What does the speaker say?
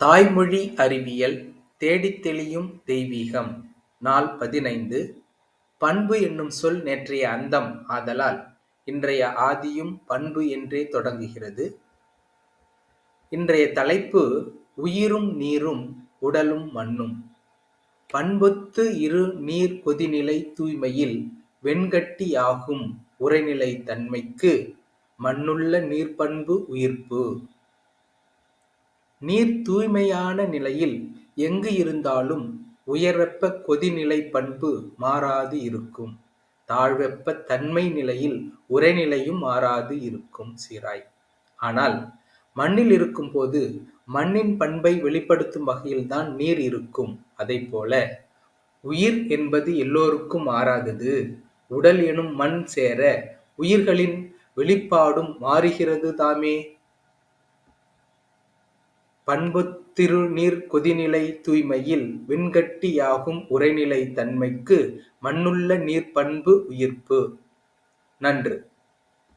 தாய்மொழி அறிவியல் தேடித் தெளியும் தெய்வீகம் நாள் பதினைந்து பண்பு என்னும் சொல் நேற்றைய அந்தம் ஆதலால் இன்றைய ஆதியும் பண்பு என்றே தொடங்குகிறது. இன்றைய தலைப்பு உயிரும் நீரும் உடலும் மண்ணும். பண்பொத்து இரு நீர் கொதிநிலை தூய்மையில் வெண்கட்டியாகும் உரைநிலை தன்மைக்கு மண்ணுள்ள நீர்ப்பண்பு உயிர்ப்பு. நீர் தூய்மையான நிலையில் எங்கு இருந்தாலும் உயர்வெப்ப கொதிநிலை பண்பு மாறாது இருக்கும். தாழ்வெப்பத் தன்மை நிலையில் உறைநிலையும் மாறாது இருக்கும் சீராய். ஆனால் மண்ணில் இருக்கும்போது மண்ணின் பண்பை வெளிப்படுத்தும் வகையில்தான் நீர் இருக்கும். அதைப்போல உயிர் என்பது எல்லோருக்கும் மாறாதது. உடல் எனும் மண் சேர உயிர்களின் வெளிப்பாடும் மாறுகிறது தாமே. பண்புத் நீர் கொதிநிலை தூய்மையில் விண்கட்டியாகும் யாகும் தன்மைக்கு மண்ணுள்ள நீர்ப்பண்பு உயிர்ப்பு. நன்று